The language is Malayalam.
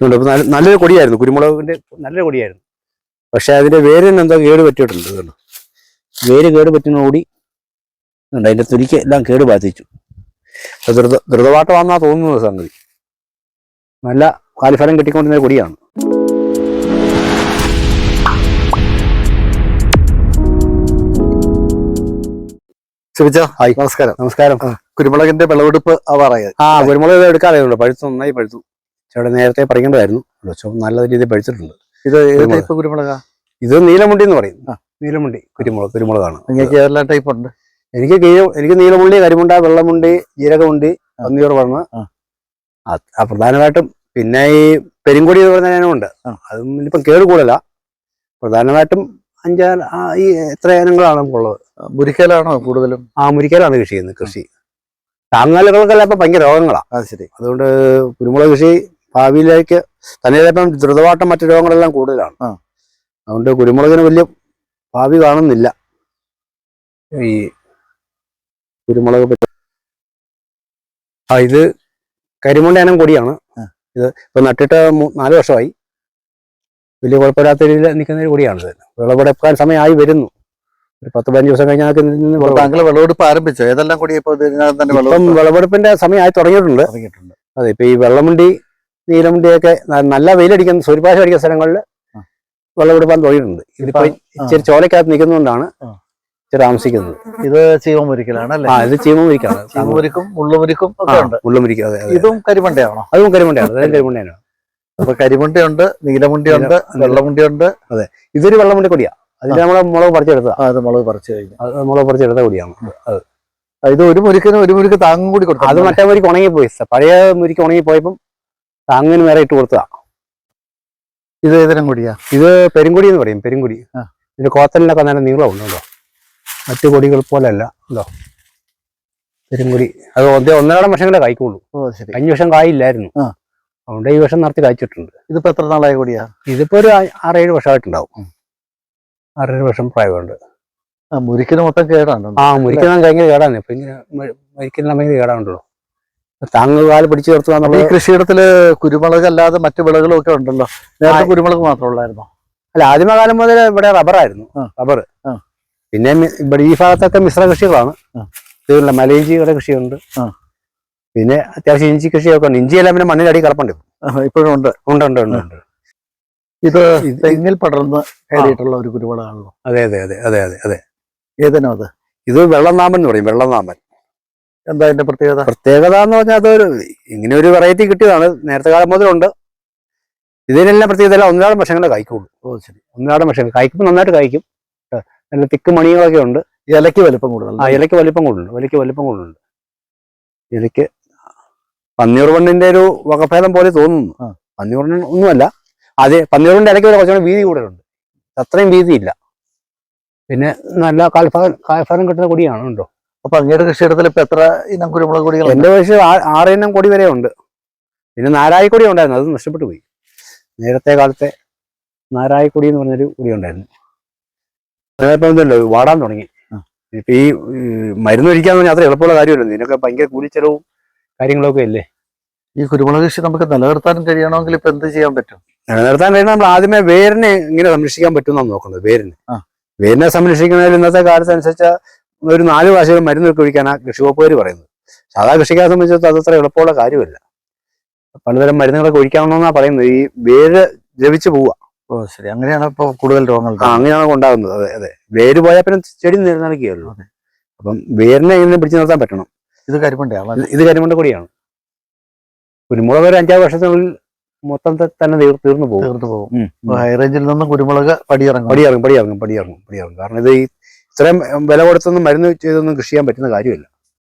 ഇതുണ്ട്. ഇപ്പൊ നല്ല- നല്ലൊരു കൊടിയായിരുന്നു. കുരുമുളകിന്റെ നല്ലൊരു കൊടിയായിരുന്നു. പക്ഷെ അതിന്റെ വേരിന് എന്താ കേട് പറ്റിയിട്ടുണ്ട്. ഇതുണ്ട് വേര് കേട് പറ്റുന്ന കൂടി ഉണ്ട് അതിന്റെ തുരിക്ക് എല്ലാം കേട് ബാധിച്ചു. ദ്രുത വന്നാ തോന്നുന്നത് സംഗതി. നല്ല കാലിഫലം കിട്ടിക്കൊണ്ടിരുന്ന കൊടിയാണ്. ഹായ്. നമസ്കാരം. നമസ്കാരം. കുരുമുളകിന്റെ വിളവെടുപ്പ് ആവാറായി ആ കുരുമുളക് എടുക്കാതെയുണ്ട് പഴുത്തു നന്നായി പഴുത്തു. ചേട്ടാ നേരത്തെ പറിക്കേണ്ടതായിരുന്നു പക്ഷെ നല്ല രീതിയിൽ പഠിച്ചിട്ടുണ്ട്. ഇത് ഏത് കുരുമുളക്. ടൈപ്പ് കുരുമുളകാ? ഇത് നീലമുണ്ടി എന്ന് പറയും. നീലമുണ്ടി. കുരുമുളക് കുരുമുളകാണ്. ഏതെല്ലാം ടൈപ്പ് ഉണ്ട്? എനിക്ക് എനിക്ക് നീലമുണ്ടി കരിമുണ്ട വെള്ളമുണ്ടി ജീരകമുണ്ടി പന്നിയോട് പറഞ്ഞ് ആ. പ്രധാനമായിട്ടും പിന്നെ ഈ പെരുങ്കൊടി എന്ന് പറഞ്ഞ ഇനമുണ്ട് അതും ഇനിയിപ്പം കേട് കൂടുതല. പ്രധാനമായിട്ടും അഞ്ചാ ആ, ഈ എത്ര ഇനങ്ങളാണ് നമുക്കുള്ളത് മുരിക്കലാണോ കൂടുതലും? ആ മുരിക്കലാണ് കൃഷി ചെയ്യുന്നത് കൃഷി. താങ്ങാലുകൾക്കെല്ലാം ഇപ്പം ഭയങ്കര രോഗങ്ങളാണ് അത് ശരി. അതുകൊണ്ട് കുരുമുളക് കൃഷി ഭാവിയിലേക്ക് തന്നെ ഇപ്പം ദ്രുതവാട്ടം മറ്റു രോഗങ്ങളെല്ലാം കൂടുതലാണ്. അതുകൊണ്ട് കുരുമുളകിന് വലിയ ഭാവി കാണുന്നില്ല. ഈ കുരുമുളക് ആ ഇത് കരിമുണ്ട ഇനം കൊടിയാണ് ഇത് ഇപ്പൊ നട്ടിട്ട് നാല് വർഷമായി. വലിയ കുഴപ്പമില്ലാത്ത രീതിയിൽ നിൽക്കുന്ന ഒരു കൂടിയാണ് ഇത്. വിളവെടുക്കാൻ സമയമായി വരുന്നു. ഒരു പത്ത് പതിനഞ്ച് ദിവസം കഴിഞ്ഞാൽ താങ്കൾ വിളവെടുപ്പ് ആരംഭിച്ചോ? ഏതെല്ലാം കൂടി ഇപ്പൊ തന്നെ ഇപ്പം വിളവെടുപ്പ്? വിളവെടുപ്പിന്റെ സമയമായി തുടങ്ങിയിട്ടുണ്ട്. അതെ ഇപ്പൊ ഈ വെള്ളമുണ്ടി നീലമുണ്ടിയൊക്കെ നല്ല വെയിലടിക്കുന്ന സൂര്യപ്രകാശം അടിക്കുന്ന സ്ഥലങ്ങളിൽ. വെള്ളമെടുപ്പാൻ തുടങ്ങിയിട്ടുണ്ട് ഇതിപ്പോ ഇച്ചിരി ചോലക്കകത്ത് നിൽക്കുന്നതുകൊണ്ടാണ് ഇച്ചിരി താമസിക്കുന്നത്. ഇത് ചീമമുരിക്കലാണ് അല്ലേ? ആ ഇത് ചീമമുരിക്കാണ്. ചീമമുരിക്കും മുള്ളുമുരിക്കും ഒക്കെ ഉണ്ട്. മുള്ളുമുരിക്ക അതെ ഇതും കരിമണ്ടയാണോ? അതും കരിമുണ്ടയാണ് അതും കരിമുണ്ടയാണ്. അപ്പൊ കരിമുണ്ടയുണ്ട് നീലമുണ്ടിയുണ്ട് വെള്ളമുണ്ടിയുണ്ട്. അതെ. ഇതൊരു വെള്ളമുണ്ടി കൊടിയാ. അതിന് നമ്മളെ മുളക് പറിച്ചെടുത്ത അത് മുളക് പറിച്ചു കഴിഞ്ഞു. മുളക് പറിച്ചെടുത്ത കൂടിയാണ്. അത്. ഇത് ഒരു മുരിക്കിന് ഒരു മുരിക്ക് താങ്ങും കൂടി കൊടുത്തു അത് മറ്റേ മുരിക്ക് ഉണങ്ങിപ്പോയി. പഴയ മുരിക്ക് ഉണങ്ങിപ്പോയപ്പം താങ്ങിന് മേലെ ഇട്ട് കൊടുത്താ ഇത് ഏതരം കൊടിയാ? ഇത് പെരുങ്കൊടി എന്ന് പറയും പെരുങ്കൊടി. ഇതിന് കോത്തലിനൊക്കെ നല്ല നീളമുണ്ട് കേട്ടോ. മറ്റു കൊടികൾ പോലെയല്ല എന്തോ പെരുങ്കൊടി. അത് ഒന്നേ ഒന്നരാടം വർഷങ്ങളെ കായ്ക്കുള്ളൂ. കഴിഞ്ഞ വർഷം കായില്ലായിരുന്നു. അതുകൊണ്ട് ഈ വർഷം നടത്തി കായ്ച്ചിട്ടുണ്ട്. ഇതിപ്പോ എത്ര നാളായ കൂടിയാ? ഇതിപ്പോ ഒരു ആറേഴ് വർഷമായിട്ടുണ്ടാവും. ആറേഴ് വർഷം പ്രായമുണ്ട്. മുരിക്കുന്ന മുരിക്കിന് മൊത്തം കേടാണ്. ആ മുരിക്കുന്ന ഭയങ്കര കേടാണ്. ഇപ്പൊ ഇങ്ങനെ മരിക്കുന്ന ഭയങ്കര കേടാണല്ലോ. താങ്ങ് കാൽ പിടിച്ചു നിർത്തുക ഈ കൃഷിയിടത്തിൽ കുരുമുളക് അല്ലാതെ മറ്റു വിളകളും ഒക്കെ ഉണ്ടല്ലോ. നേരത്തെ. കുരുമുളക് മാത്രമുള്ളായിരുന്നു? അല്ല ആദ്യമകാലം മുതൽ ഇവിടെ റബ്ബറായിരുന്നു. റബ്ബർ. പിന്നെ ഇവിടെ ഈ ഭാഗത്തൊക്കെ മിശ്ര കൃഷികളാണ്. ഇതുള്ള മലയിഞ്ചിയുടെ കൃഷിയുണ്ട്. പിന്നെ അത്യാവശ്യം ഇഞ്ചി കൃഷിയൊക്കെ ഉണ്ട്. ഇഞ്ചിയെല്ലാം പിന്നെ മണ്ണിലടി കിടപ്പുണ്ട്. ഇപ്പൊ. ഇപ്പോഴും ഉണ്ട്. ഉണ്ട് ഉണ്ട് ഉണ്ട് ഉണ്ട്. ഇത് തെങ്ങിൽ പടർന്ന് കയറിയിട്ടുള്ള ഒരു കുരുമുളകാണല്ലോ. അതെ അതെ അതെ അതെ അതെ അതെ. ഏതിനും അത്? ഇത് വെള്ളനാമൻ എന്ന് പറയും വെള്ളനാമ്പൻ എന്താ അതിന്റെ പ്രത്യേകത? പ്രത്യേകത എന്ന് പറഞ്ഞാൽ അതൊരു ഇങ്ങനെ ഒരു വെറൈറ്റി കിട്ടിയതാണ്. നേരത്തെ കാലം മുതലുണ്ട്. ഇതിനെല്ലാം പ്രത്യേകത ഒന്നാടൻ പക്ഷങ്ങളെ കായ്ക്കുള്ളൂ ഓ ശരി. ഒന്നാടൻ വർഷങ്ങൾ കായ്ക്കുമ്പോൾ നന്നായിട്ട് കായ്ക്കും നല്ല തിക്ക് മണികളൊക്കെ ഉണ്ട്. ഇലയ്ക്ക് വലിപ്പം കൂടുതൽ ആ ഇലയ്ക്ക് വലിപ്പം കൂടുതലുണ്ട്. ഇലയ്ക്ക് വലിപ്പം കൂടുതലുണ്ട്. ഇലയ്ക്ക് മണ്ണിന്റെ ഒരു വകഭേദം പോലെ തോന്നുന്നു. മണ്ണ് ഒന്നുമല്ല. അത് പന്നിയൂർ മണ്ണിന്റെ ഇലയ്ക്ക് കുറച്ചുകൂടെ വീതി കൂടുതലുണ്ട്. അത്രയും വീതിയില്ല. പിന്നെ നല്ല കാൽഫലം കാൽഫലം കിട്ടുന്ന കൊടിയാണ് ഉണ്ടോ അപ്പൊ അങ്ങയുടെ കൃഷിയിടത്തിൽ ഇപ്പൊ എത്ര ഇനം കുരുമുളക് കൊടികൾ എന്റെ വയസ്സിൽ ആറ് ഇനം കൊടി വരെ ഉണ്ട്. പിന്നെ നാരായിക്കൊടി ഉണ്ടായിരുന്നു അത് നഷ്ടപ്പെട്ടു പോയി. നേരത്തെ കാലത്തെ നാരായിക്കൊടി എന്ന് പറഞ്ഞൊരു കൊടി ഉണ്ടായിരുന്നു. അതിപ്പോ വാടാൻ തുടങ്ങി. ഇപ്പൊ ഈ ഈ മരുന്ന് ഒഴിക്കാന്ന് പറഞ്ഞാൽ അത്ര എളുപ്പമുള്ള കാര്യമല്ല ഇതിനൊക്കെ ഭയങ്കര കൂലിച്ചെലവും കാര്യങ്ങളൊക്കെ അല്ലേ? ഈ കുരുമുളക് കൃഷി നമുക്ക് നിലനിർത്താനും കഴിയണമെങ്കിൽ ഇപ്പൊ എന്ത് ചെയ്യാൻ പറ്റും? നിലനിർത്താൻ കഴിയുന്ന നമ്മൾ ആദ്യമേ വേരിനെ ഇങ്ങനെ സംരക്ഷിക്കാൻ പറ്റുമെന്നാണ് നോക്കുന്നത് വേരിനെ. വേരിനെ സംരക്ഷിക്കുന്നതിൽ ഇന്നത്തെ കാലത്ത് അനുസരിച്ച് ഒരു നാല് പ്രാവശ്യം മരുന്നൊക്കെ ഒഴിക്കാനാണ് കൃഷി വകുപ്പുകാർ പറയുന്നത്. സാധാ കൃഷിക്കാരെ സംബന്ധിച്ചിടത്തോളം അതത്ര എളുപ്പമുള്ള കാര്യമല്ല. പലതരം മരുന്നുകളൊക്കെ ഒഴിക്കാമെന്നാണ് പറയുന്നത്. ഈ വേര് ദ്രവിച്ചു പോവുക. ഓ ശരി. അങ്ങനെയാണ് ഇപ്പൊ കൂടുതൽ രോഗങ്ങൾ ആ അങ്ങനെയാണ് ഉണ്ടാകുന്നത്. അതെ അതെ. വേര് പോയാൽ പിന്നെ ചെടി നിലനിൽക്കുകയുള്ളൂ. അപ്പം വേരിനെ ഇങ്ങനെ പിടിച്ചു നിർത്താൻ പറ്റണം? ഇത് കരിമണ്ടയാണ് ഇത് കരിമണ്ട കൂടിയാണ്. കുരുമുളക് ഒരു അഞ്ചാറ് വർഷത്തിനുള്ളിൽ മൊത്തം തന്നെ തീർ തീർന്നു പോകും. തീർന്നു പോകും. ഹൈറേഞ്ചിൽ നിന്നും കുരുമുളക് പടിയിറങ്ങും. പടിയിറങ്ങും പടിയിറങ്ങും പടിയിറങ്ങും പടിയിറങ്ങും. കാരണം ഇത് ഈ ഇത്രയും വില കൊടുത്തൊന്നും മരുന്ന് ചെയ്തൊന്നും കൃഷി ചെയ്യാൻ പറ്റുന്ന കാര്യമില്ല.